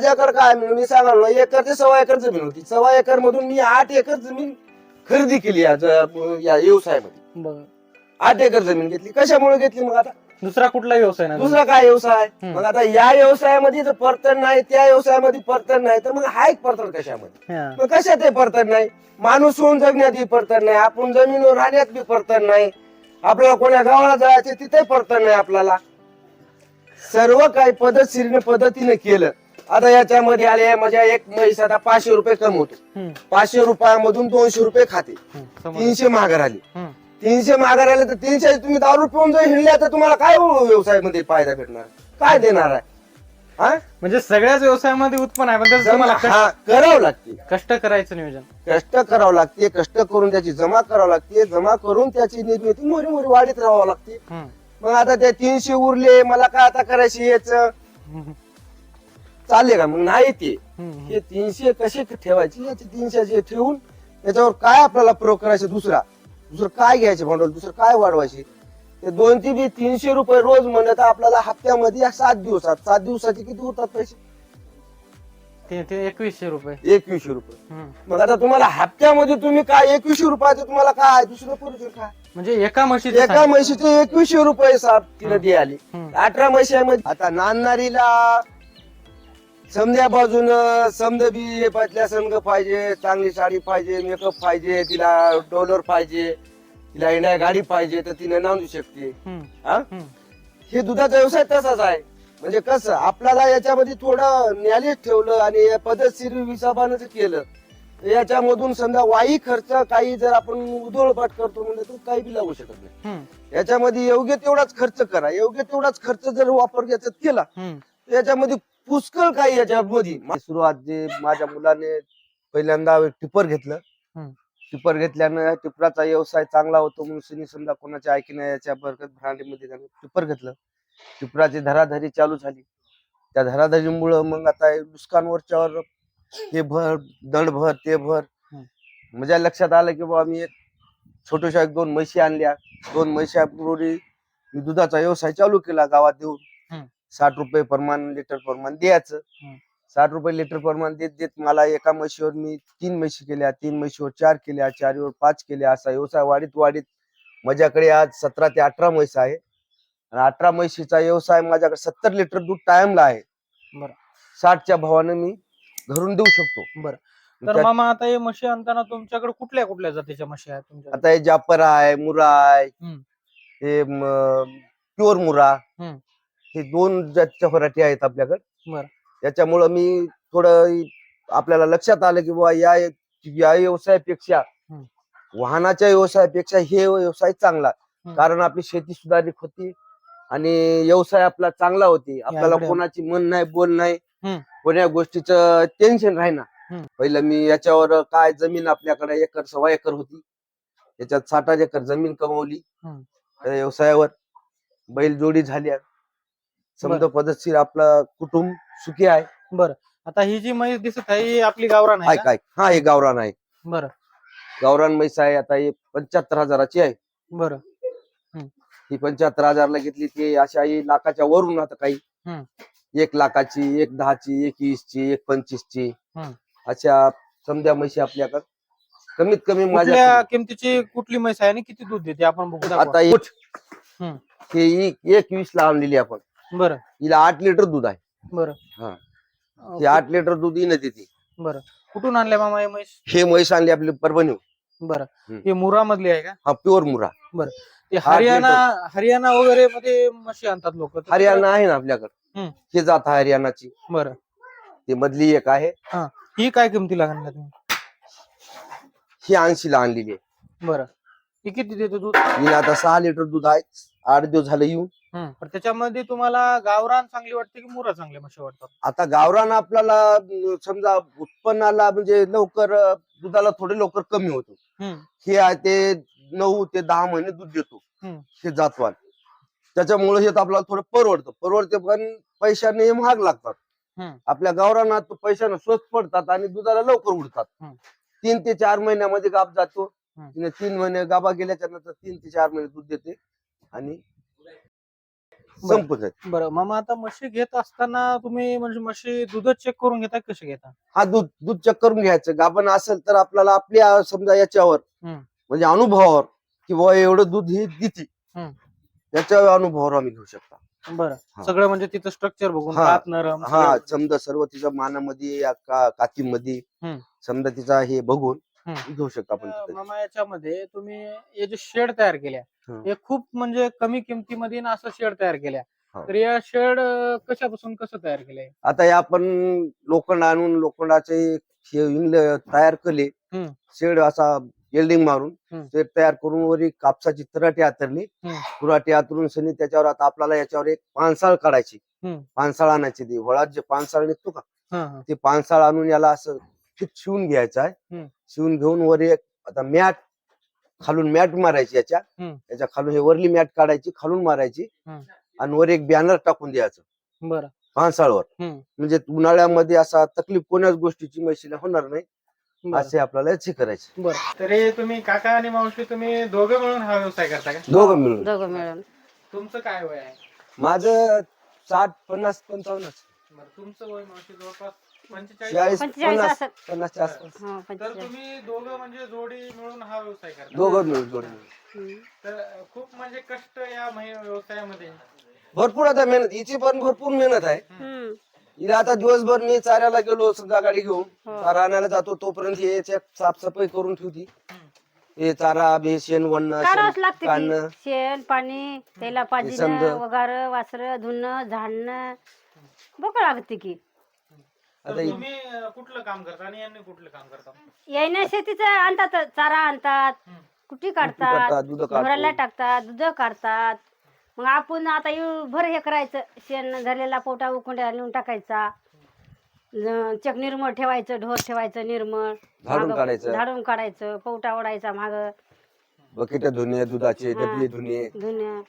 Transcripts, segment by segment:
माझ्याकडे काय मी सांगा ना एकर ते सव्वा एकर जमीन होती. सव्वा एकर मधून मी आठ एकर जमीन खरेदी केली या ज- या व्यवसायामध्ये. बरं. आठ एकर जमीन घेतली. कशामुळे घेतली मग आता? दुसरा कुठला व्यवसाय नाही दुसरा काय व्यवसाय? हम्म. मग आता या व्यवसायामध्ये जर परतड नाही त्या व्यवसायामध्ये परतड नाही तर मग हा एक परतड कशामध्ये? हा. मग कशात हे परतड नाही? माणूस होऊन जगण्यात बी परतड नाही. आपण जमिनीवर राहण्यात बी परतड नाही. आपल्याला कोण्या गावाला जायचे तिथे परतड नाही आपल्याला. सर्व काही पद्धतशीर पद्धतीने केलं. आता याच्यामध्ये आले माझ्या एक म्हैस आता पाचशे रुपये कमवतो हम्म. पाचशे रुपयामधून दोनशे रुपये खाते. तीनशे माघार आली. तीनशे माघार आले तर तीनशे तुम्ही दारू पिऊन जर हिंडल्या तर तुम्हाला काय व्यवसायामध्ये फायदा भेटणार काय देणार आहे? म्हणजे सगळ्याच व्यवसायामध्ये उत्पन्न आहे तुम्हाला करावं लागते कष्ट करायचं नियोजन कष्ट करावं लागते कष्ट करून त्याची जमा करावं लागते जमा करून त्याची निर्मिती मोरी मोरी वाढीत राहावं लागते. मग आता ते तीनशे उरले मला काय आता करायची याच. चालले का? मग नाही ते. हे तीनशे कसे ठेवायचे? याचे तीनशे ठेवून त्याच्यावर काय आपल्याला प्रयोग करायचे दुसरा? दुसरं काय घ्यायचे भांडवल? दुसरं काय वाढवायचे? ते दोन ते बी तीनशे रुपये रोज म्हणलं तर आपल्याला हप्त्यामध्ये या सात दिवसात सात दिवसाचे किती होतात पैसे? एकवीसशे रुपये. एकवीसशे रुपये. मग आता तुम्हाला हप्त्यामध्ये तुम्ही काय एकवीसशे रुपयाचं तुम्हाला काय दुसरं करू काय? म्हणजे एका म्हशीचे एका म्हशीचे एकवीसशे रुपये साप तिला दे आली. अठरा म्हशीमध्ये आता नांदणारीला समद्या बाजून समद बी पातल्या समज पाहिजे चांगली साडी पाहिजे मेकअप पाहिजे तिला डॉलर पाहिजे तिला येण्या गाडी पाहिजे तर तिने नांदू शकते. हा? हे दुधाचा व्यवसाय तसाच आहे. म्हणजे कसं आपल्याला याच्यामध्ये थोडं न्यायालय ठेवलं आणि पद्धतशीर जर केलं. याच्यामधून समजा वाई खर्च काही जर आपण उधळपाट करतो म्हणजे तो काही बी लागू शकत नाही. याच्यामध्ये योग्य तेवढाच खर्च करा. योग्य तेवढाच खर्च जर वापर याच्यात केला याच्यामध्ये पुष्कळ काही याच्यामध्ये. मा- सुरुवात जे माझ्या मुलाने पहिल्यांदा टिपर घेतलं. टिपर घेतल्यानं टिपराचा व्यवसाय चांगला होतो म्हणून सुनी समजा कोणाच्या ऐकण्या याच्या बरकत भ्रांडीमध्ये त्यानं टिपर घेतलं. टिपराची धराधरी चालू झाली. त्या धराधरीमुळं मग आता हे नुकसानवरच्यावर हे भर दंड भर ते भर. माझ्या लक्षात आलं की बाबा मी एक छोट्याशा एक दोन म्हशी आणल्या. दोन म्हशी मी दुधाचा व्यवसाय चालू केला गावात देऊन. साठ रुपये प्रमाण लिटर प्रमाण द्यायचं. साठ रुपये लिटर प्रमाण देत देत मला एका म्हशीवर मी तीन म्हशी केल्या तीन म्हशीवर चार केल्या चारवर पाच केल्या असा व्यवसाय वाढीत वाढीत माझ्याकडे आज सतरा ते अठरा म्हैस आहे आणि अठरा म्हशीचा व्यवसाय माझ्याकडे सत्तर लिटर दूध टाइमला आहे. साठच्या भावानं मी घरून देऊ शकतो बरं. तर मामा आता हे म्हशी आणताना तुमच्याकडे कुठल्या कुठल्या जातीच्या म्हशी आहेत तुमच्या आता हे जापर आहे मुरा आहे. हे प्युअर मुरा. हे दोन जातीच्या व्हरायटी आहेत आपल्याकडे. त्याच्यामुळं मी थोडं आपल्याला लक्षात आलं की बाबा या या व्यवसायापेक्षा. वाहनाच्या व्यवसायापेक्षा हे व्यवसाय चांगला. कारण आपली शेती सुधारित होती आणि व्यवसाय आपला चांगला होती आपल्याला कोणाची मन नाही बोल नाही. कोण्या गोष्टीचं टेन्शन राहीना. पहिलं मी याच्यावर काय जमीन आपल्याकडे एकर सव्वा एकर होती त्याच्यात साठ आठ एकर जमीन कमवली व्यवसायावर बैल जोडी झाल्या समजा पद्धतशीर आपलं कुटुंब सुखी आहे. आता ही जी म्हैस दिसत आहे ही आपली गावरान आहे का? काय हा हे गावरान आहे. बरं. गावरान म्हैस आहे आता हे पंच्याहत्तर हजाराची आहे. बरं. ही. पंच्याहत्तर हजारला घेतली ती अशा ही लाखाच्या वरून आता काही. एक लाखाची एक दहाची एक वीसची एक पंचवीसची. हम्म. अशा समजा म्हशी आपल्याकडे. कमीत कमी कुठल्या माझ्या किमतीची कुठली म्हैस आहे आणि किती दूध देते? आपण बघू दाखवा. आता एक हम्म. हे एक वीस ला आणलेली आपण. बरं. हिला आठ लिटर दूध आहे. बरं. हा. अं, ती आठ लिटर दूध येणं देते. बरं. कुठून आणले मामा हे म्हैस? हे म्हैस आणली आपली परभणी. बरं. हम्म. हे मुरा मधली आहे का? हा प्युअर मुरा. ते हरियाणा हरियाणा वगैरे मध्ये म्हशी आणतात लोक हरियाणा आहे ना आपल्याकडे. हम्म. हे जात आहे हरियाणाची. बरं. ती मधली एक आहे. ही. काय किमतीला आणल्या तुम्ही? ही ऐंशीला आणलेली आहे. बरं. ही किती देते दूध? हिने आता सहा लिटर दूध आहे. आठ दिवस झाले येऊन. हम्म. पण त्याच्यामध्ये तुम्हाला गावरान चांगली वाटते की मुरा चांगल्या म्हशी वाटतात आता गावरान आपल्याला अं, समजा उत्पन्नाला म्हणजे लवकर अं, दुधाला थोडे लवकर कमी होतो हम्म. हे आहे ते नऊ ते दहा महिने दूध देतो हम्म. हे जातवान त्याच्यामुळे हे तर आपल्याला थोडं परवडतं परवडते पण पैशाने हे महाग लागतात हम्म. आपल्या गावरानात पैशाने स्वस्त पडतात आणि दुधाला लवकर उडतात हम्म. तीन ते चार महिन्यामध्ये गाब जातो हम्म. तिने तीन महिने गाबा गेल्याच्यानंतर तीन ते चार महिने दूध देते आणि संपून जाईल बरं मामा आता म्हशी घेत असताना तुम्ही म्हणजे म्हशी दूध चेक करून घेता कसे घेता हा दूध दूध चेक करून घ्यायचं गाभण असेल तर आपल्याला आपल्या समजा याच्यावर हम्म. म्हणजे अनुभवावर की बाबा एवढं दूध ही देते हम्म. त्याच्या अनुभवावर आम्ही घेऊ शकता बरं हा. सगळं म्हणजे तिथं स्ट्रक्चर बघून हा. हात नरम हा सगळं. समजा सर्व तिच्या मानामध्ये या का कातीमध्ये हम्म. समजा तिचा हे बघून. घेऊ शकतो आपण तिथं. मामा याच्यामध्ये तुम्ही हे जे शेड तयार केल्या हं. हे खूप म्हणजे कमी किमतीमध्ये ना असं शेड तयार केल्या हो. तर या शेड कशापासून कसं तयार केलंय आता हे आपण लोखंड आणून लोखंडाचे हे तयार केले हम्म. शेड असा वेल्डिंग मारून. शेड तयार करून वर कापसाची तराटी आतरली हम्म. तुराटी आतरून सनी त्याच्यावर आता आपल्याला याच्यावर एक पानसाळ काढायची हम्म. पानसाळ आणायची ती वळात जे पानसाळ निघतो का हं, हं. ते पानसाळ आणून याला असं ठीक शिवून घ्यायचं आहे. शिवून घेऊन वर एक आता मॅट खालून मॅट मारायची याच्या. याच्या खालून हे वरली मॅट काढायची खालून मारायची. आणि वर एक बॅनर टाकून द्यायचं. बरं. पानसाळवर. म्हणजे उन्हाळ्यामध्ये असा तकलीफ कोण्याच गोष्टीची म्हशीला होणार नाही. असे आपल्याला हे करायचे. बरं. तरी तुम्ही काका आणि मावशी तुम्ही दोघं मिळून हा व्यवसाय करता का? दोघं मिळून. दोघं मिळून. तुमचं काय वय आहे? माझं साठ पन्नास पंचावन्न. तुमचं वय मावशी जवळपास? पंचेचाळीस चाळीस पंचेचाळीस पन्नास असं. पन्नासच्या आसपास. हो तर पंचेचाळीस. तुम्ही दोघं म्हणजे जोडी मिळून हा व्यवसाय करता. दोघं मिळून जोडी मिळून. हम्म. तर खूप म्हणजे कष्ट या महि- व्यवसायामध्ये? भरपूर आता मेहनत हिची पण भरपूर मेहनत आहे. हम्म. हिला आता दिवसभर मी चाऱ्याला गेलो समजा गाडी घेऊन. हो. चारा आणायला जातो तोपर्यंत हे साफसफाई करून ठेवती. हे चारा बे शेण वणणं शेण लागते काढणं ती. शेण पाणी त्याला पाणी समजा. वगार वासर धुणं झाडणं. बघ लागते की? तर आता तुम्ही अं, कुठलं काम करता आणि यांनी कुठलं काम करता? यायनं शेतीचं आणतात चारा आणतात हम्म. कुटी काढतात, काढतात दूध काढतात. घराला टाकतात दूध काढतात. मग आपण आता येऊ भर हे करायचं. शेण झालेला पोटा उकुंड्या नेऊन टाकायचा. ज- चक निर्मळ ठेवायचं ढोर ठेवायचं निर्मळ. झाडून मागं- काढायचं. झाडून काढायचं पवटा ओढायचा माग. बकेट धुणे दुधाचे डबे धुणे. धुण्या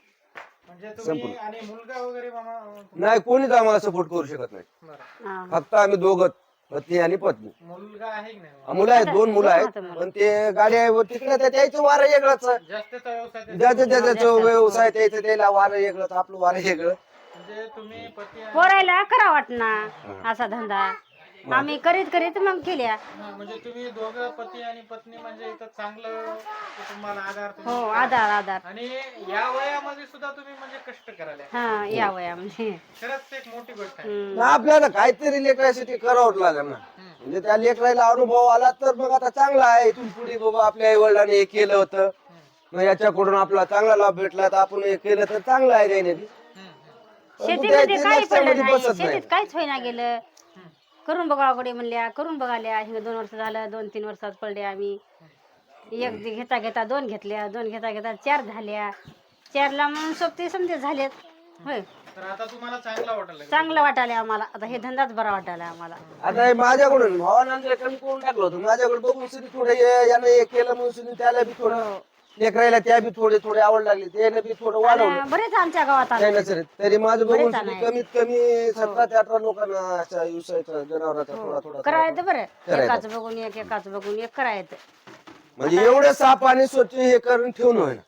म्हणजे तुम्ही आणि मुलगा वगैरे मामा अं, नाही कोणीच आम्हाला सपोर्ट करू शकत नाही. बरं. हा. फक्त आम्ही दोघं पत्नी आणि पत्नी. मुलगा आहे की नाही? हा, मुलं आहेत दोन मुलं आहेत. पण ते गाडी आहे तिकडे त्या- त्याचं वारं वेगळंच. आहे. जास्तीचा व्यवसाय त्याचा. ज्याचं त्याचं व्यवसाय त्याचं त्याला वारं वेगळंच आपलं वारं वेगळं. म्हणजे तुम्ही पती आणि- पोरायला करा वाटना असा धंदा. आम्ही करीत करीत मग केल्या. हा, म्हणजे तुम्ही दोघं पती आणि पत्नी म्हणजे इथं चांगलं तुम्हाला आधार तुम्ही हो आधार आधार. आणि या वयामध्ये सुद्धा तुम्ही म्हणजे कष्ट करायला. हा खरंच एक मोठी गोष्ट आहे. ना आपल्याला काहीतरी लेकरासाठी करावंच लागेल ना. म्हणजे त्या लेकराला अनुभव आला तर मग आता चांगला आहे. इथून पुढे बाबा आपल्या आई वडिलांनी हे केलं होतं. मग याच्याकडून आपला चांगला लाभ भेटला तर आपण हे केलं तर चांगलं आहे त्याने. हम्म, हम्म. शेतीमध्ये काही पडलं नाही. शेतीत काहीच होईना गेलं. करून बघावकडे म्हणल्या करून बघाल्या. हे दोन वर्ष झालं दोन तीन वर्षात पडले आम्ही. एक घेता घेता दोन घेतल्या दोन घेता घेता चार झाल्या. चारला म्हणून सोबती समजे झालेत. होय. तर आता तुम्हाला चांगला वाटायला लागलं. चांगलं वाटायला आम्हाला. आता हे धंदाच बरा वाटायला आम्हाला. आता हे माझ्याकडून भावानंद कमी करून टाकलं होतं. माझ्याकडे बघून सुद्धा थोडं हे- यानं हे केलं म्हणून सुद्धा त्याला बी थोडं लेकरायला त्या बी थोडे थोडे आवड लागली त्यानं बी थोडं वाढवलं. बरेच आमच्या गावात आले. काही नसेल तरी माझं बघून बरेच सुद्धा आहे. कमीत कमी सतरा ते अठरा लोकांना अशा व्यवसायाचा जनावराचा थोडा थोडा थोडा करायचं बरं. करायचं. एकाच बघून एक एकाच बघून एक करायचं म्हणजे एवढे साफ आणि स्वच्छ हे करून ठेवून होय ना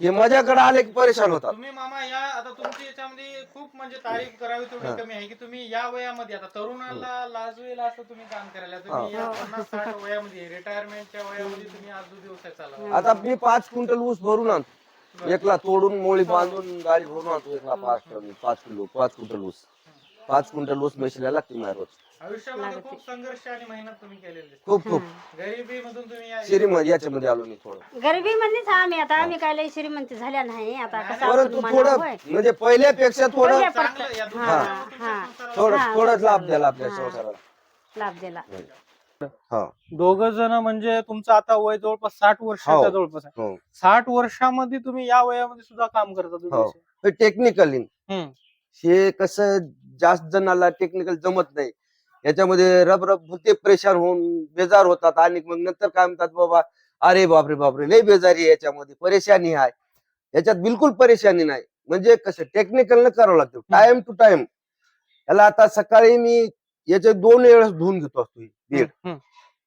हे माझ्याकडे आले की परेशान होतात. तुम्ही मामा या आता तुमची याच्यामध्ये खूप म्हणजे तारीफ करावी तेवढी कमी आहे की तुम्ही या वयामध्ये आता तरुणाला लाजवेल असं तुम्ही काम करायला. तुम्ही या पन्नास साठ वयामध्ये रिटायरमेंटच्या वयामध्ये तुम्ही आज व्यवसाय चालवा. आता मी पाच क्विंटल ऊस भरून आणतो. एकला तोडून मोळी बांधून गाडी भरून आणतो. एकला पाच टन पाच किलो पाच क्विंटल ऊस. पाच क्विंटल ऊस म्हशीला लागते माझ्या रोज. आयुष्यामध्ये खूप संघर्ष आणि मेहनत तुम्ही केलेली आहे. खूप खूप. गरिबी मधून तुम्ही या- श्रीमंत याच्यामध्ये आलो मी थोडं. गरिबी आम्ही आता आम्ही काय श्रीमंत झाल्या नाही. आता कसं परंतु थोडं होय. म्हणजे पहिल्यापेक्षा थोडं पहिल्या चांगलं या हा, हा. थोडं थोडं लाभ द्याला आपल्या संसाराला. लाभ दिला हा. दोघ जण म्हणजे तुमचं आता वय जवळपास साठ वर्षाच्या हो. जवळपास आहे. हो. साठ वर्षामध्ये तुम्ही या वयामध्ये सुद्धा काम करता हो. तुम्ही टेक्निकली हम्म. हे कसं जास्त जणाला टेक्निकल जमत नाही. याच्यामध्ये रब रब ते प्रेशर होऊन बेजार होतात. आणि मग नंतर काय म्हणतात बाबा अरे बापरे बापरे लय बेजारी आहे याच्यामध्ये. परेशानी आहे. याच्यात बिलकुल परेशानी नाही. म्हणजे कसं टेक्निकल न करावं लागतं. टाइम टू टाइम याला आता सकाळी मी याचे दोन वेळेस धुवून घेतो असतो बेड.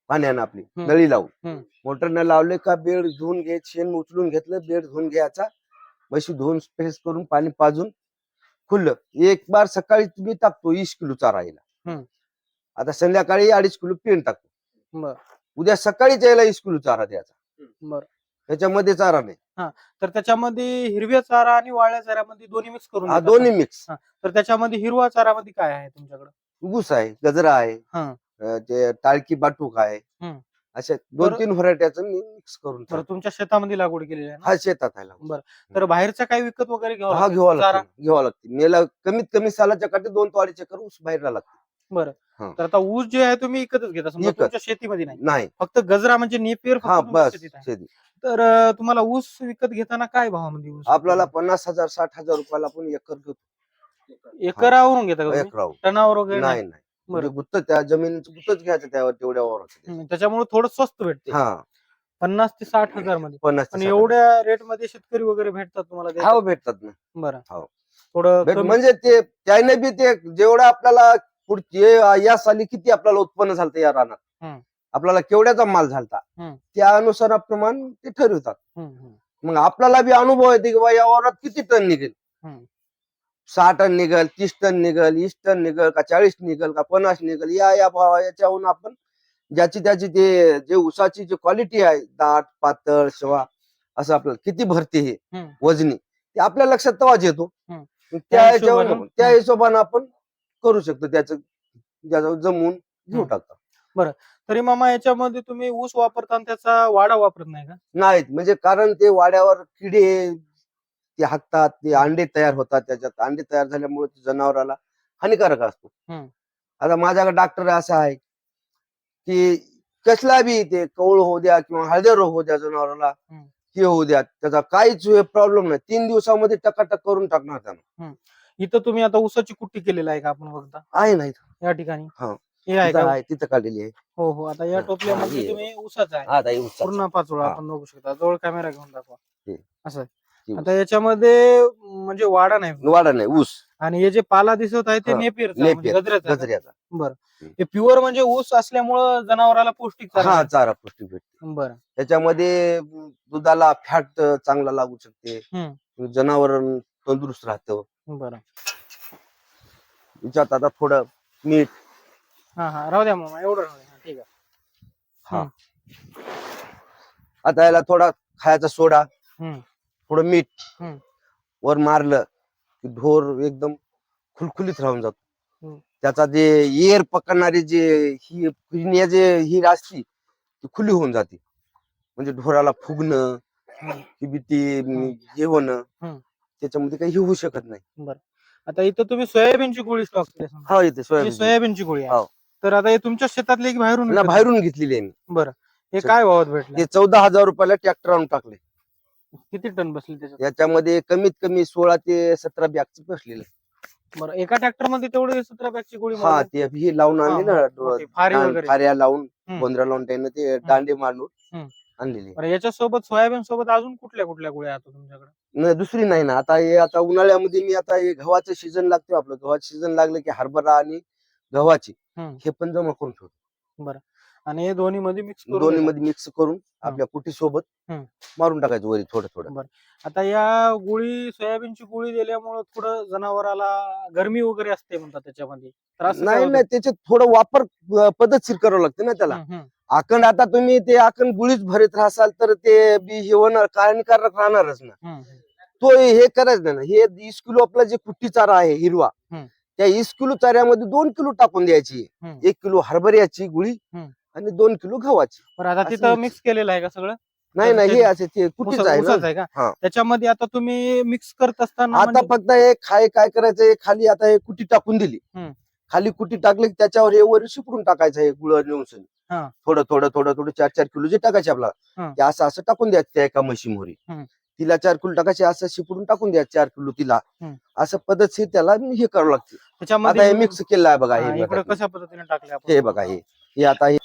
पाण्यानं आपली. नळी लावून. मोटरनं लावले का बेड धुवून घे शेण उचलून घेतलं बेड धुवून घ्यायचा. म्हशी धुवून स्पेस करून पाणी पाजून खुल्लं एक बार सकाळी तुम्ही टाकतो वीस किलो चारा यायला हम्म. आता संध्याकाळी अडीच किलो पेंट टाकतो. उद्या सकाळीच यायला वीस किलो चारा द्यायचा. त्याच्यामध्ये चारा नाही. तर त्याच्यामध्ये हिरव्या चारा आणि वाळ्या चाऱ्यामध्ये दोन्ही मिक्स करून हा दोन्ही मिक्स? तर त्याच्यामध्ये हिरवा चारामध्ये काय आहे तुमच्याकडे? ऊस आहे गजरा आहे ते टाळकी बाटूक आहे. अशा दोन बरं. तीन व्हरायट्याचं मी मिक्स करून. तुमच्या शेतामध्ये लागवड केलेली आहे ना? हा शेतात आहे तर बाहेरचा काही विकत वगैरे घ्यावा हा लागतो? घ्यावा चारा? लागतो घ्यावा लागते. मेला कमीत कमी सालाच्या काठी दोन तोडीचे करून ऊस बाहेरला लागतो. बरं. तर आता ऊस जे आहे तुम्ही विकतच घेता समजा विकत. तुमच्या शेतीमध्ये नाही. नाही. फक्त गजरा म्हणजे नेपियर हा बस शेतीत आहे. शेती. तर अं, तुम्हाला ऊस विकत घेताना काय भावामध्ये ऊस आपल्याला पन्नास हजार साठ हजार रुपयाला आपण एकर घेतो. एकरावरून घेता का तुम्ही? एकरावर टनावर वगैरे नाही नाही? नाही. म्हणजे गुत्त त्या जमिनीचं गुत्तच घ्यायचं त्यावर तेवढ्यावर हम्म, त्याच्यामुळे थोडं स्वस्त भेटते हा पन्नास ते साठ हजारमध्ये पन्नास ते आणि एवढ्या रेटमध्ये शेतकरी वगैरे भेटतात तुम्हाला हजार. द्यायला? हो भेटतात ना बरं हो. थोडं भेट- कमी- म्हणजे ते त्याने बी ते जेवढं आपल्याला पुढचे या साली किती आपल्याला उत्पन्न झालं या रानात हम्म. आपल्याला केवढ्याचा माल झालता हम्म. त्या अनुसाराप्रमाणे ते ठरवतात हम्म, हम्म. मग आपल्याला बी अनुभव येते की बा या वावरात किती टन निघेल हम्म. सहा टन निघल तीस टन निघल वीस टन निघल का चाळीस निघल का पन्नास निघल या या भावा याच्याहून आपण ज्याची त्याची ते जे उसाची जी क्वालिटी आहे दाट पातळ शिवा असं आपल्याला किती भरते हे. वजनी ते आपल्या लक्षात तेव्हाच येतो. त्या हिशोबानं- त्या हिशोबानं आपण करू शकतो त्याचं ज्याचं जमवून घेऊ. टाकतो. तरी मामा याच्यामध्ये तुम्ही ऊस वापरताना त्याचा वाडा वापरत नाही का? नाहीत. म्हणजे कारण ते वाड्यावर किडे ते हाकतात ते अंडे तयार होतात त्याच्यात. अंडे तयार झाल्यामुळे ते जनावराला हानिकारक असतो. आता माझ्याकडे डॉक्टर असा आहे की कसला बी ते कवळ होऊ द्या किंवा हळदर रोग होऊ द्या जनावराला. हे होऊ द्या. त्याचा काहीच प्रॉब्लेम नाही. तीन दिवसामध्ये टकाटक करून टाकणार त्यानं. इथं तुम्ही आता ऊसाची कुट्टी केलेली आहे का आपण बघता? आहे नाही या ठिकाणी? तिथं काढलेली आहे. हो हो. आता या टोपल्यामध्ये तुम्ही ऊसाच आहे. पूर्ण पाचोळा. आपण बघू शकता. जवळ कॅमेरा घेऊन दाखवा. असं आता याच्यामध्ये म्हणजे वाडा नाही. वाडा नाही ऊस. आणि हे जे पाला दिसत आहे ते हा, नेपियर नेपियर, गजऱ्याचा. गजऱ्याचा. हे प्युअर म्हणजे ऊस असल्यामुळं जनावराला पौष्टिक चारा हा. चारा पौष्टिक भेटतो. बरं. त्याच्यामध्ये दुधाला फॅट चांगला लागू शकते. जनावर तंदुरुस्त राहतं. बरं. याच्यात आता थोडं मीठ. हा हा. राहू द्या मामा एवढं राहू द्या. हा, ठीक आहे. हा. आता याला थोडा खायचा सोडा. हम्म. थोडं मीठ हम्म. वर मारलं की ढोर एकदम खुलखुलीत राहून जातो. त्याचा जे एअर पकडणारी जे ही फिरण्या जे ही असती ती खुली होऊन जाते म्हणजे ढोराला फुगणं हम्म. ही भीती अं, हे होणं हम्म. त्याच्यामध्ये काही होऊ शकत नाही आता इथं तुम्ही सोयाबीनची गोळी स्टॉक केली समजा. हा येते ही सोयाबीन सोयाबीनची गोळी आहे हो. तर आता हे तुमच्या शेतातले की बाहेरून ना विकत बाहेरून घेतलेली आहे मी बरं हे काय भावात भेटले ते चौदा हजार रुपयाला ट्रॅक्टर आणून टाकले किती टन बसले त्याच्यात याच्यामध्ये कमीत कमी सोळा ते सतरा बॅगच बसलेलं बरं एका ट्रॅक्टरमध्ये तेवढे सतरा बॅगची गोळी हा मारली? ते ही लावून आणली हा, ना. डो- ओके, फारी दांड- वगैरे फाऱ्या लावून हम्म. गोंधळा लावून त्यानं ते दांडे हम्म. आणलेली बरं याच्यासोबत सोयाबीन सोबत अजून कुठल्या कुठल्या गोळ्या आहेत तुमच्याकडे नाही दुसरी नाही ना आता हे आता उन्हाळ्यामध्ये मी आता हे गव्हाचं सीझन लागतो आपलं गव्हाचं सीझन लागलं की हरभरा आणि गव्हाची हम्म. हे पण जमा करून ठेवतो आणि हे दोन्ही मध्ये मिक्स करून दोन्ही. मध्ये मिक्स करून आपल्या कुटी सोबत. मारून टाकायचं वरी थोडं थोडं आता या गोळी सोयाबीनची गोळी दिल्यामुळे थोडं जनावराला गरमी वगैरे असते म्हणतात त्याच्यामध्ये तर असं काय नाही? नाही त्याच्यात थोडं वापर पद्धतशीर करावं लागतं ना त्याला. आखंड आता तुम्ही ते आखंड गुळीच भरीत राहाल तर ते बी हे होणार हानिकारक राहणारच ना. तो हे करायचं ना हे वीस किलो आपला जे कुट्टी चारा आहे हिरवा. त्या वीस किलो चाऱ्यामध्ये दोन किलो टाकून द्यायची. एक किलो हरभऱ्याची गुळी. आणि दोन किलो गव्हाची बरं आता तिथं. मिक्स केलेलं आहे का सगळं नाही नाही हे त्याच्या- असे ते ऊसा- आहे ना ऊसाचं आहे का हा. त्याच्यामध्ये आता तुम्ही मिक्स करत असताना आता म्हणजे- फक्त हे खाय काय करायचं हे खाली आता हे कुटी टाकून दिली हम्म. खाली कुटी टाकली की त्याच्यावर हे वर शिपडून टाकायचं हे गुळ नेऊन हा. थोडं थोडं थोडं थोडं चार चार किलो जे टाकायचे आपला हा. ते असं असं टाकून द्यायचं त्या एका मोहरी हम्म. तिला चार किलो टाकायचे असं शिपडून टाकून द्या चार किलो तिला हम्म. असं पद्धतशीर त्याला हे करावं लागतं आता हे त्याच्यामध्ये मिक्स केलं आहे बघा हा, हे इकडे बघा. कशा पद्धतीने टाकले आपण हे बघा हे हे आता हे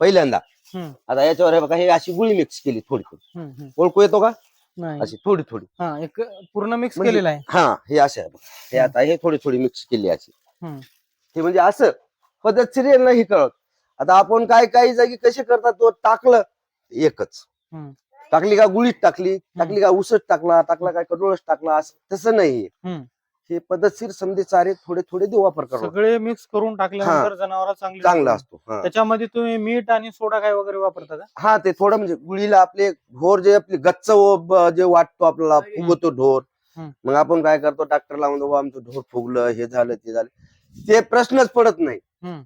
पहिल्यांदा हम्म. आता याच्यावर हे बघा हे अशी गुळी मिक्स केली थोडी थोडी हम्म, हम्म. ओळखू येतो का नाही अशी थोडी थोडी हा एक पूर्ण मिक्स म्हणजे- केलेलं आहे हा हे असे आहे बघा हे हम्म. आता हे थोडी थोडी मिक्स केली अशी हम्म. हे म्हणजे असं पद्धतशीर यांना हे कळत आता आपण काय काही जागी कसे करतात तो टाकलं एकच हम्म. टाकली का गुळीत टाकली टाकली का उसच टाकला टाकला काय कडोळच टाकला असं तसं नाहीये हम्म. हे पद्धतशीर समजे चारे थोडे थोडे देऊ वापर करावा सगळे मिक्स करून टाकल्यानंतर जनावर चांगली चांगला असतो. हा. त्याच्यामध्ये तुम्ही मीठ आणि सोडा काय वगैरे वापरता का? हा ते थोडं म्हणजे गुळीला आपले ढोर जे आपले गच्च व ब- जे वाटतो आपल्याला फुगतो ढोर. हम्म. मग आपण काय करतो डॉक्टर लावून देऊ आमचं ढोर फुगलं हे झालं ते झालं. ते प्रश्नच पडत नाही. हम्म.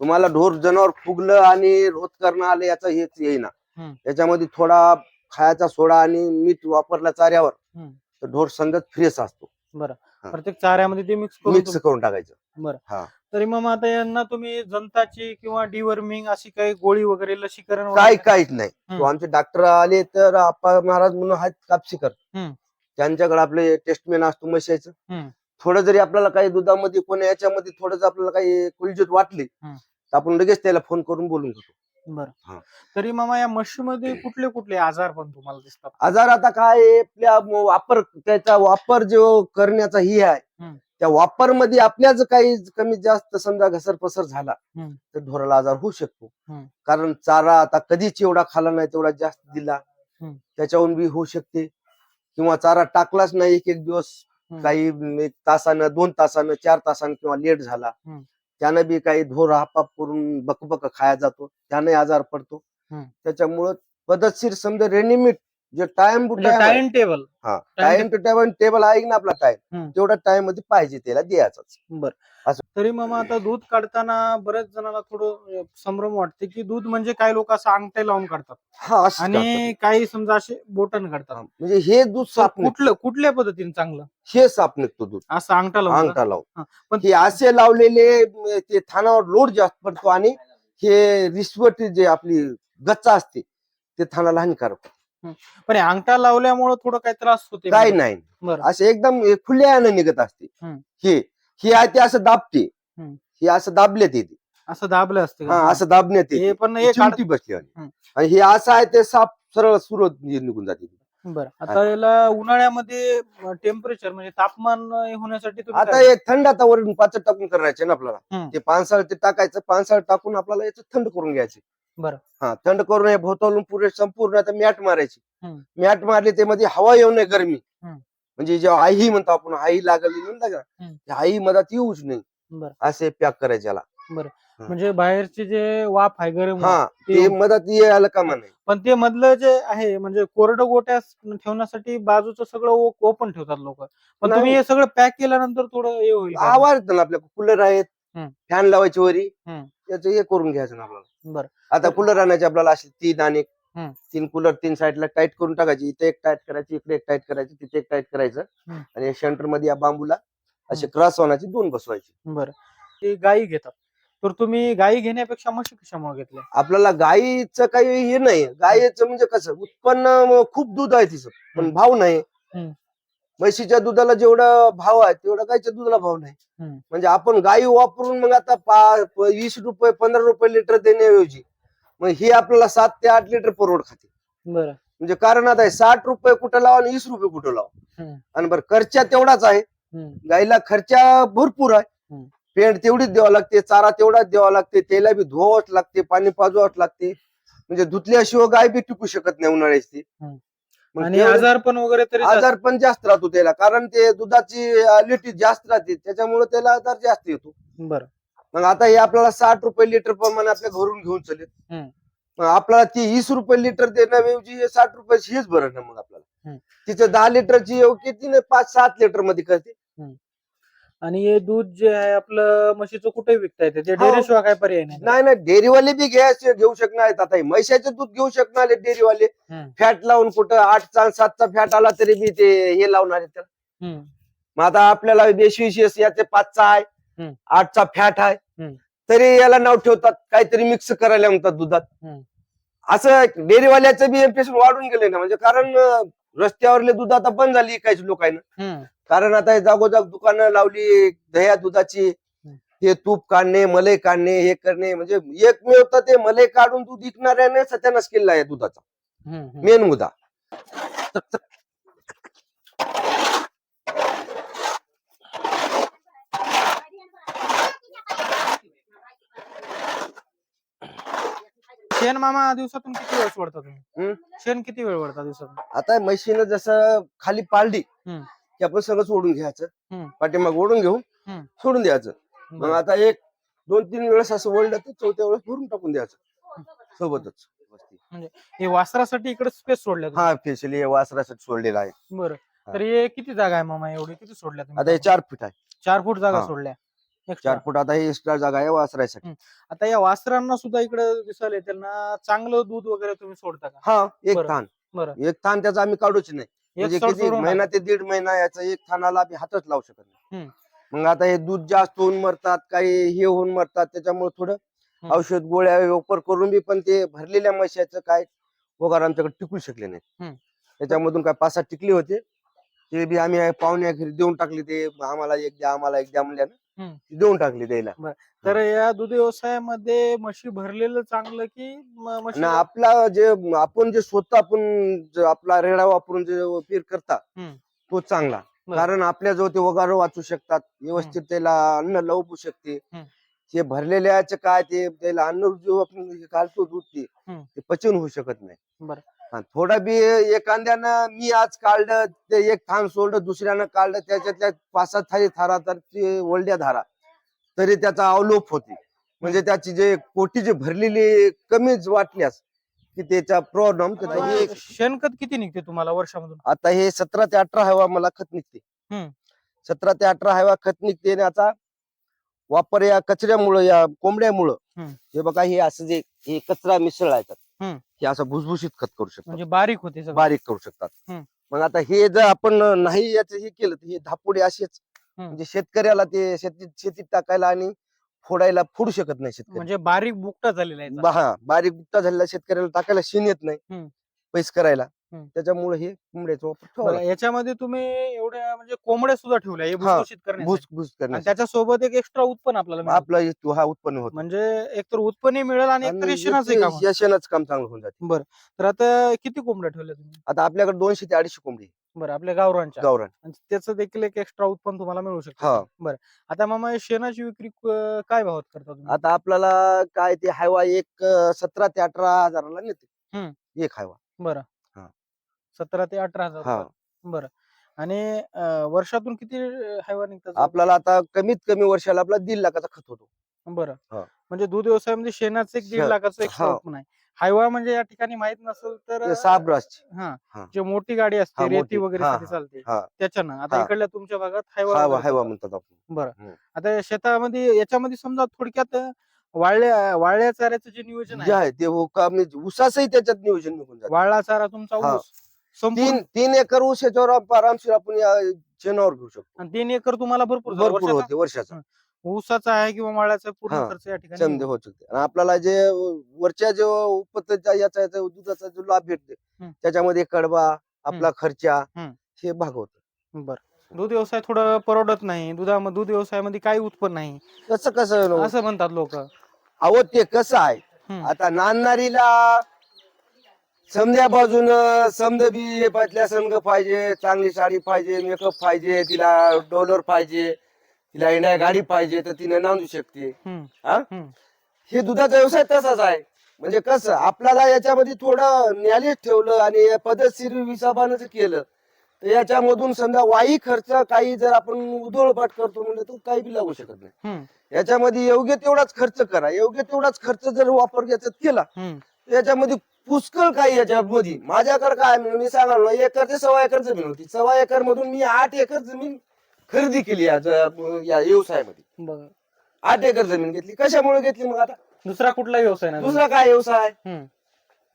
तुम्हाला ढोर जनावर फुगलं आणि रोत करणं आलं याचा हेच येईना. हम्म. त्याच्यामध्ये थोडा खायचा सोडा आणि मीठ वापरला चाऱ्यावर हम्म. तर ढोर संगत फ्रेश असतो. बरं. हा. प्रत्येक चाऱ्यामध्ये ते मिक्स करून मिक्स करून टाकायचं बरं. तरी मग आता यांना तुम्ही जंताची किंवा डिवर्मिंग अशी काही गोळी वगैरे लसीकरण काय वगैरे- काहीच नाही हम्म. तो आमचे डॉक्टर आले तर आप्पा महाराज म्हणून आहेत कापशीकर हम्म. त्यांच्याकडे आपले टेस्टमेन असतो म्हशायचं हम्म. थोडं जरी आपल्याला काही दुधामध्ये कोणी याच्यामध्ये थोडं जर आपल्याला काही कुलजीत वाटली हम्म. तर आपण लगेच त्याला फोन करून बोलून घेतो हा. बरं तरी मामा या म्हशीमध्ये कुठले कुठले आजार पण तुम्हाला दिसतात आजार आता काय आहे, आपल्या म- वापर त्याचा वापर जो करण्याचा ही आहे हम्म. त्या वापरमध्ये आपल्या जर काही कमी जास्त समजा घसर पसर झाला हम्म. तर ढोराला आजार होऊ शकतो हम्म. कारण चारा आता कधीच एवढा खाला नाही तेवढा जास्त दिला हम्म. त्याच्याहून बी होऊ शकते किंवा चारा टाकलाच नाही एक एक दिवस हम्म. काही एक तासानं दोन तासानं चार तासानं किंवा लेट झाला हम्म. त्यानं बी काही ढोर हापाप करून बकबक खाया जातो त्याने आजार पडतो. त्याच्यामुळं पद्धतशीर समजा रेनिमिट जे टाइम टू टाइम टेबल हा टाइम टू टाइम टेबल आहे ना आपला टाइम. तेवढा टाइममध्ये पाहिजे त्याला द्यायचाच बर असं. तरी मामा आता दूध काढताना बऱ्याच जणांना थोडं संभ्रम वाटते की दूध म्हणजे काही लोक असं अंगठे लावून काढतात. हा आणि काही समजा असे बोटन काढतात. म्हणजे हे दूध निघतं. कुठलं कुठल्या पद्धतीने चांगलं? हे साफ निघतो दूध. असं अंगठा लावून? अंगठा लावून. पण हे असे लावलेले ते थानावर लोड जास्त पडतो आणि हे रिश्वट जे आपली गच्चा असते ते थानाला हानिकारक. पण अंगठा लावल्यामुळे थोडं काही त्रास होते काय नाही. असे एकदम खुल्यानं निघत असते. हे हे आहे ते असं दाबते हम्म. हे असं दाबण्यात येते असं दाबलं असते का? हा असं दाबण्यात हे येते पण हे काढ- चिमटी बसली आणि. हम्म. आणि हे असं आहे ते साफ सरळ सुरत निघून जाते बरं आता याला उन्हाळ्यामध्ये टेम्परेचर म्हणजे तापमान होण्यासाठी तुम्ही आता काय- हे थंड आता वरून पाचट टाकून करायचे ना आपल्याला हम्म. ते पानसाळ ते टाकायचं पानसाळ टाकून आपल्याला याचं थंड करून घ्यायचे बरं. हा थंड करून हे भोवतालून पुरे संपूर्ण आता मॅट मारायची हम्म. मॅट मारली ते मध्ये हवा येऊ नये गरमी. म्हणजे जेव्हा आई म्हणतो आपण आई लागली म्हणता का आई मधात येऊच नाही बरं. असे पॅक करायचे याला म्हणजे बाहेरचे जे वाफ आहे गरम हा ते मधात ये आलं का नाही पण ते मधलं जे आहे म्हणजे कोरडं गोट्या ठेवण्यासाठी बाजूचं सगळं ओपन ठेवतात लोक पण. तुम्ही हे सगळं पॅक केल्यानंतर थोडं हे होईल? आवाज येतो ना आपल्या कूलर आहेत. फॅन लावायची वरी. त्याचं हे करून घ्यायचं ना आपल्याला बरं आता कूलर आणायचे आपल्याला असे तीन आणि हम्म. तीन कूलर तीन साईडला टाईट करून टाकायची इथे एक टाईट करायची इकडे एक टाईट करायची तिथे एक टाईट करायचं हम्म. आणि सेंटरमध्ये या बांबूला असे क्रॉस होण्याचे दोन बसवायचे बरं ते गायी घेतात तर तुम्ही गायी घेण्यापेक्षा म्हशी कशामुळे घेतल्या आपल्याला गाईचं काही हे नाही गाईचं म्हणजे कसं उत्पन्न खूप दूध आहे तिचं पण हम्म. भाव नाही हम्म. म्हशीच्या दुधाला जेवढा भाव आहे तेवढा गाईच्या दुधाला भाव नाही हम्म. म्हणजे आपण गाई वापरून मग आता पा- प- वीस रुपये पंधरा रुपये लिटर देण्याऐवजी मग ही आपल्याला सात ते आठ लिटर परवड खाते. बरं. म्हणजे कारण आता साठ रुपये कुठं लावा आणि वीस रुपये कुठं लावा. आणि बरं खर्चा तेवढाच आहे. गाईला खर्चा भरपूर आहे. पेंट तेवढीच द्यावं लागते चारा तेवढाच द्यावा लागते त्याला बी धुवावंच लागते पाणी पाजवावंच लागते. म्हणजे धुतल्याशिवाय गाय बी टिकू शकत नाही उन्हाळ्याची. आणि तेवढं- आजार पण वगैरे तरी आजार पण जास्त राहतो त्याला कारण ते दुधाची लिटी जास्त राहते त्याच्यामुळे त्याला आजार जास्त येतो. बरं. मग आता हे आपल्याला साठ रुपये लिटर प्रमाणे आपल्या घरून घेऊन चालेल. मग आपल्याला ती वीस रुपये लिटर देण्याऐवजी हे साठ रुपयाची हेच बरं ना मग आपल्याला. तिचं दहा लिटरची किती नाही पाच सात लिटरमध्ये करते आणि हे दूध जे आहे आपलं म्हशीचं कुठे विकता येते ते हो. डेअरीशिवाय काय पर्याय नाही नाही नाही डेअरीवाले बी घ्यायचे घेऊ शकणार आहेत आता हे म्हैसाचं दूध घेऊ शकणार डेअरीवाले. फॅट लावून कुठं आठचा सातचा फॅट आला तरी बी ते हे लावणार आहेत त्याला. मग आता आपल्याला देशविशेष याचे पाचचा आहे हम्म. आठचा फॅट आहे हम्म. तरी याला नाव ठेवतात काहीतरी मिक्स करायला म्हणतात दुधात हम्म. असं डेअरीवाल्याचं बी इम्प्रेशन वाढून गेले ना म्हणजे कारण अं, रस्त्यावरले दूध आता बंद झाली काही लोकांना हम्म. कारण आता हे जागोजाग दुकानं लावली दह्या दुधाची हे तूप काढणे मलई काढणे हे करणे म्हणजे एकमेव तर ते मलई काढून दूध विकणाऱ्याने सत्यानाश केलेला आहे दुधाचा. हम्म. मेन मुद्दा शेण मामा दिवसातून किती वेळ सोडता तुम्ही? शेण किती वेळ वडता दिवसातून आता म्हशीनं जसं खाली पाळली हम्म. की आपण सगळं ओढून घ्यायचं हम्म. पाठीमाग ओढून घेऊन हम्म. सोडून द्यायचं मग. आता एक दोन तीन वेळेस असं ओढलं तर चौथ्या वेळेस भरून टाकून द्यायचं सोबतच हे वासरासाठी इकडे स्पेस सोडल्या तुम्ही? हा स्पेशली वासरासाठी सोडलेला आहे बरं तर हे किती जागा आहे मामा एवढी किती सोडल्या तुम्ही आता हे चार फूट आहे चार फूट जागा हा. सोडल्या चार. फूट आता हे एक्स्ट्रा जागा आहे वासरासाठी आता या वासरांना सुद्धा इकडे दिसायला त्यांना चांगलं दूध वगैरे तुम्ही सोडता का हा एक. थान बरं एक थान त्याचा आम्ही काढूच नाही म्हणजे किती महिना ते दीड महिना याचा एक थानाला आम्ही हातच लावू शकत नाही. मग आता हे दूध जास्त होऊन मरतात काही हे होऊन मरतात त्याच्यामुळे थोडं. औषध गोळ्या वापर करून बी पण ते भरलेल्या म्हशाचं काय वगैरे आमच्याकडे टिकू शकले नाही. त्याच्यामधून काय पाच सात टिकले होते ते बी आम्ही पाहुण्या घरी देऊन टाकले ते आम्हाला एक द्या आम्हाला एक द्या म्हणल्यानं हम्म. देऊन टाकले द्यायला तर या दूध व्यवसायामध्ये म्हशी भरलेलं चांगलं की म- म्हशी आणि आपला जे आपण जे स्वतः आपण जे आपला रेडा वापरून जे पीर करता हम्म. तो चांगला बरं. कारण आपल्या जवळ ते वगार वाचू शकतात व्यवस्थित त्याला अन्न लवू शकते हम्म. ते भरलेल्याचे काय ते त्याला अन्न जो आपण घालतो दूध ते हम्म. ते पचन होऊ शकत नाही बरं. थोडा बी एखाद्यानं मी आज काढलं ते एक थान सोडलं दुसऱ्यानं काढलं त्याच्यातल्या पाच सात थारी थारा तर ते ओलड्या धारा तरी त्याचा अवलोप होते म्हणजे त्याची जे पोटी जी भरलेली कमीच वाटल्यास की त्याचा प्रॉब्लेम शेणखत किती निघते तुम्हाला वर्षामधून आता हे सतरा ते अठरा हवा मला खत निघते. सतरा ते अठरा हवा खत निघते आणि आता वापर या कचऱ्यामुळं या कोंबड्यामुळं. हे बघा हे असं जे हे कचरा मिसळायचा. हे असं भुसभुशीत खत करू शकतात. म्हणजे बारीक होते सगळं. बारीक करू शकतात. हम्म. मग आता हे जर आपण नाही याच हे केलं तर हे धापुडे असेच. म्हणजे शेतकऱ्याला ते शेतीत शेतीत टाकायला आणि फोडायला फोडू शकत नाही शेतकरी. म्हणजे बारीक बुकटा झालेला आहे बा- हा बारीक गुप्ता झालेल्या शेतकऱ्याला टाकायला शिन येत नाही. हम्म. पैस करायला. हम्म. त्याच्यामुळे हे कोंबड्याचा वापर ठेवावा बरं, याच्यामध्ये तुम्ही एवढ्या म्हणजे कोंबड्या सुद्धा ठेवल्या हे हा, करण्यासाठी. भूस आणि करण्यासाठी त्याच्यासोबत एक एक्स्ट्रा उत्पन्न आपल्याला मिळेल. आपला हेतू हा उत्पन्न होतो म्हणजे एकतर उत्पन्न मिळेल आणि एकतर काम होईल. या शेणाचं काम चांगलं होऊन जाते बरं तर आता किती कोंबड्या ठेवल्या तुम्ही आता आपल्याकडे दोनशे ते अडीचशे कोंबडी आहे, बरं आपल्या गावरांच्या गावरान आणि त्याचं देखील एक एक्स्ट्रा उत्पन्न तुम्हाला मिळू हा. शकतं बरं आता मामा हे शेणाची विक्री क- काय भावात करता तुम्ही आता आपल्याला काय ते हायवा एक अं, सतरा ते अठरा हजाराला नेते हम्म. एक हायवा बरं हा. सतरा ते अठरा हजार हा रुपये. बरं आणि अं, वर्षातून किती हैवान निघतात आपल्याला आता कमीत कमी वर्षाला आपला दीड लाखाचा खत होतो बरं हा. म्हणजे दूध व्यवसायामध्ये शेणाचं एक दीड लाखाचं हा. उत्पन्न आहे हायवा म्हणजे या ठिकाणी माहीत नसेल तर ते सहा ब्रशची हा हा. जे मोठी गाडी असते हा, रेती मोठी. वगैरे हा, साठी हा, चालते हा. त्याच्यानं आता हा. इकडल्या तुमच्या भागात हायवा हायवा हायवा. म्हणतात आपण बरं हम्म. आता या शेतामध्ये याच्यामध्ये समजा थोडक्यात वाळल्या वाळल्या चाऱ्याचं जे नियोजन जे आहे आहे ते उका- म्हणजे ऊसाचंही त्याच्यात नियोजन निघून जातं वाळला चारा तुमचा हा. ऊस तीन तीन एकर ऊस याच्यावर आप- आरामशीर आपण या शेणावर घेऊ शकतो आणि तीन एकर तुम्हाला भरपूर झालं. भरपूर वर्षाचा होते वर्षाचा. ऊसाचा आहे किंवा माळ्याचा पूर्ण हा. खर्च या ठिकाणी समजे. होऊ शकते आणि आपल्याला जे वरच्या जो उपत्तीचा याचा याचा दुधाचा जो लाभ भेटते हम्म. त्याच्यामध्ये कडबा आपला खर्चा हम्म. हे भागवत बरं दूध व्यवसाय थोडं परवडत नाही दुधा दूध व्यवसायामध्ये काही उत्पन्न नाही कसं कसं असं म्हणतात लोक अहो ते कसं आहे हम्म. आता नांदणारीला समद्या बाजून समद बी पातल्या संघ पाहिजे चांगली साडी पाहिजे मेकअप पाहिजे तिला डॉलर पाहिजे तिला इंडिया गाडी पाहिजे तर तिने नांदू शकते. हा? हे दुधाचा व्यवसाय तसाच आहे. म्हणजे कसं आपल्याला याच्यामध्ये थोडं न्यायालय ठेवलं आणि पद्धतशीर हिसाबानं जर केलं. तर याच्यामधून समजा वाई खर्च काही जर आपण उधळपाट करतो म्हणजे तो काही बी लागू शकत नाही. याच्यामध्ये योग्य तेवढाच खर्च करा. योग्य तेवढाच खर्च जर वापर याच्यात केला तर याच्यामध्ये पुष्कळ काही याच्यामध्ये. माझ्याकडे काय मी सांगाल ना एकर ते सव्वा एकर जमीन होती. सव्वा एकर मधून मी आठ एकर जमीन खरेदी केली या ज- या व्यवसायामध्ये. आठ एकर जमीन घेतली. कशामुळे घेतली मग आता? दुसरा कुठला व्यवसाय नाही? दुसरा काय व्यवसाय? हम्म.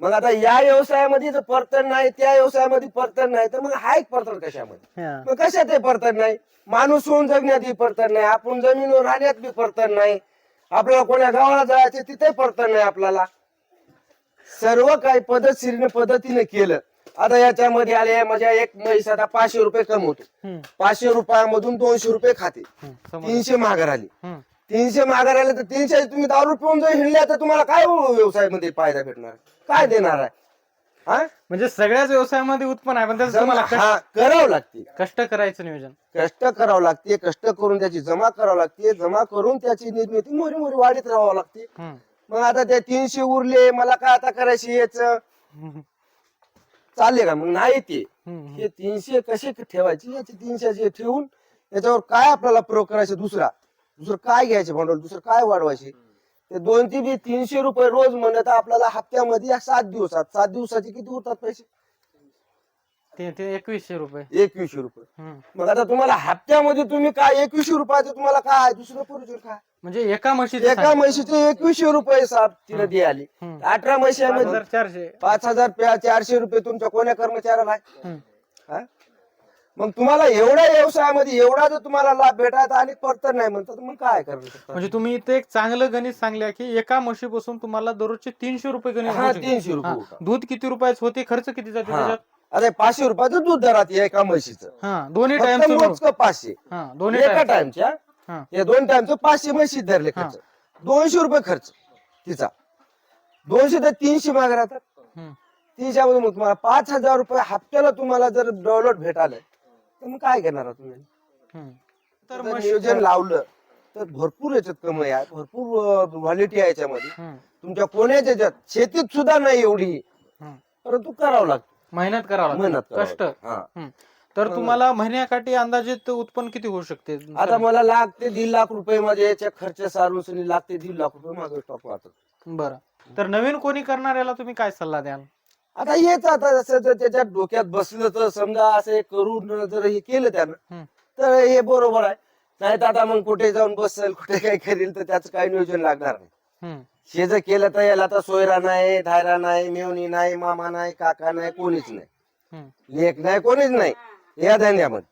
मग आता या व्यवसायामध्ये जर परतन नाही त्या व्यवसायामध्ये परतन नाही तर मग हा एक परतन कशामध्ये? हा. मग कशात हे परतन नाही? माणूस होऊन जगण्यात ही परतन नाही. आपण जमिनीवर राहण्यात बी परतन नाही. आपल्याला कोण्या गावाला जायचे तिथे परतन नाही आपल्याला. सर्व काही पद्धतशीरने पद्धतीने केलं आता याच्यामध्ये आले माझ्या एक म्हैस आता पाचशे रुपये कमवतो. पाचशे रुपयामधून दोनशे रुपये खाते. तीनशे माघार आली. तीनशे माघार आले तर तीनशे तुम्ही दारू पिऊन जर हिंडल्या तर तुम्हाला काय व्यवसायामध्ये फायदा भेटणार काय देणार आहे हा? म्हणजे सगळ्याच व्यवसायामध्ये उत्पन्न आहे पण त्याचं तुम्हाला हा करावं लागते कष्ट- कष्ट करायचं नियोजन कष्ट करावं लागते कष्ट करून त्याची जमा करावं लागते जमा करून त्याची निर्मिती मोरी मोरी वाढीत राहावं लागते हम्म. मग आता ते तीनशे उरले मला काय आता करायचे याच? चालले का? मग नाही ते. हे तीनशे कसे ठेवायचे? याचे तीनशे ठेवून याच्यावर काय आपल्याला प्रयोग करायचा दुसरा? दुसरं काय घ्यायचे भांडवल? दुसरं काय वाढवायचे? ते दोन ते बी तीनशे रुपये रोज म्हणत आपल्याला हप्त्यामध्ये या सात दिवसात. सात दिवसाचे किती होतात पैसे? ते ते एकवीसशे रुपये एकवीसशे रुपये हम्म. मग आता तुम्हाला हप्त्यामध्ये तुम्ही काय एकवीसशे रुपयाचं तुम्हाला काय दुसरं पुरुष काय म्हणजे एका म्हशीचे एका म्हशीचे एकवीसशे रुपये साहेब तिने दी आली हम्म. अठरा म्हशीमध्ये चारशे पाच हजार पे- चारशे रुपये तुमच्या कोण्या कर्मचाऱ्याला आहे हम्म. हा? मग तुम्हाला एवढ्या व्यवसायामध्ये एवढा जर तुम्हाला लाभ भेटायचा आणि पडतर नाही म्हणतात मग काय करणार म्हणजे तुम्ही इथे एक चांगलं गणित सांगले की एका म्हशीपासून तुम्हाला दररोजचे तीनशे रुपये गणित हा. तीनशे रुपये हा. दूध किती रुपयाच होते खर्च किती जाते हा. त्याच्यात आता पाचशे रुपयाचं दूध दरात आहे एका म्हशीचं. हा दोन्ही फक्त टाइम मोजकं पाचशे. हा दोन्ही एका टाइम टाइमच्या हा. या दोन टाइमचं पाचशे म्हशी धरले खर्च. दोनशे रुपये खर्च. तिचा. दोनशे ते तीनशे माग राहतात हम्म. तीनशे मग तुम्हाला पाच हजार रुपये हप्त्याला तुम्हाला जर डॉलर भेटायला तर मग काय घेणार आहात तुम्ही? हम्म. तर जर म्हशी- नियोजन लावलं तर भरपूर याच्यात कमाई आहे. भरपूर क्वालिटी आहे याच्यामध्ये. हम्म. तुमच्या कोण्याच्या याच्यात शेतीत सुद्धा नाही एवढी. हम्म. परंतु करावं लागतं. मेहनत करावं मेहनत लागते करावं कष्ट लागतं. हा. हम्म. तर तुम्हाला महिन्याकाठी अंदाजित उत्पन्न किती होऊ शकते आता मला लाख ते दीड लाख रुपये मध्ये याच्या खर्च सारून सनी लाख ते दीड लाख रुपये माझं स्टॉक वाहतो बरं तर नवीन कोणी करणार याला तुम्ही काय सल्ला द्याल आता हेच आता जसं जर त्याच्या डोक्यात बसलं तर समजा असं हे करून जर हे केलं त्यानं हम्म. तर हे बरोबर आहे नाही तर आता मग कुठे जाऊन बसेल कुठे काय करेल तर त्याचं काही नियोजन लागणार नाही हम्म. हे जर केलं तर याला आता सोयरा नाही धायरा नाही मेवणी नाही मामा नाही काका नाही कोणीच नाही. लेख नाही कोणीच नाही. या धंद्यामध्ये.